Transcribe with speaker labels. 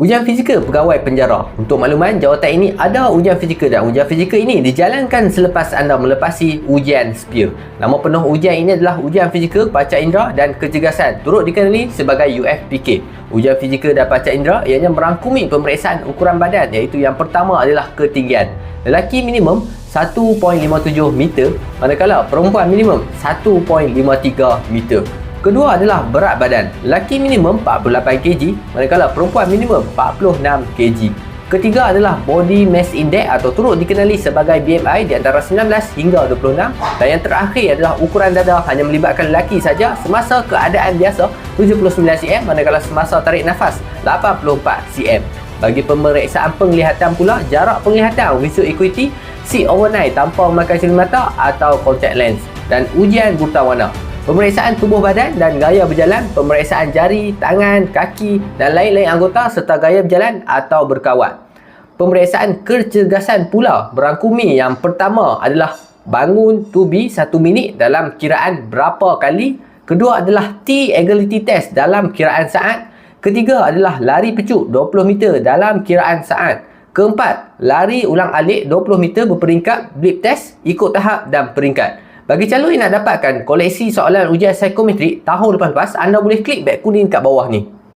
Speaker 1: Ujian fizikal pegawai penjara. Untuk makluman, jawatan ini ada ujian fizikal dan ujian fizikal ini dijalankan selepas anda melepasi ujian SPIR. Nama penuh ujian ini adalah ujian fizikal panca indera dan kecergasan turut dikenali sebagai UFPK. Ujian fizikal dan panca indera ianya merangkumi pemeriksaan ukuran badan iaitu yang pertama adalah ketinggian. Lelaki minimum 1.57 meter manakala perempuan minimum 1.53 meter. Kedua adalah berat badan. Lelaki minimum 48 kg manakala perempuan minimum 46 kg. Ketiga adalah body mass index atau turut dikenali sebagai BMI di antara 19 hingga 26 dan yang terakhir adalah ukuran dada hanya melibatkan lelaki saja semasa keadaan biasa 79 cm manakala semasa tarik nafas 84 cm. Bagi pemeriksaan penglihatan pula, jarak penglihatan visual acuity see overnight tanpa memakai mata atau contact lens dan ujian buta warna. Pemeriksaan tubuh badan dan gaya berjalan, pemeriksaan jari, tangan, kaki dan lain-lain anggota serta gaya berjalan atau berkawat. Pemeriksaan kecergasan pula berangkumi yang pertama adalah bangun tubi satu minit dalam kiraan berapa kali. Kedua adalah T-agility test dalam kiraan saat. Ketiga adalah lari pecuk 20 meter dalam kiraan saat. Keempat, lari ulang alik 20 meter berperingkat, blip test, ikut tahap dan peringkat. Bagi calon yang nak dapatkan koleksi soalan ujian psikometrik tahun lepas-lepas, anda boleh klik beg kuning kat bawah ni.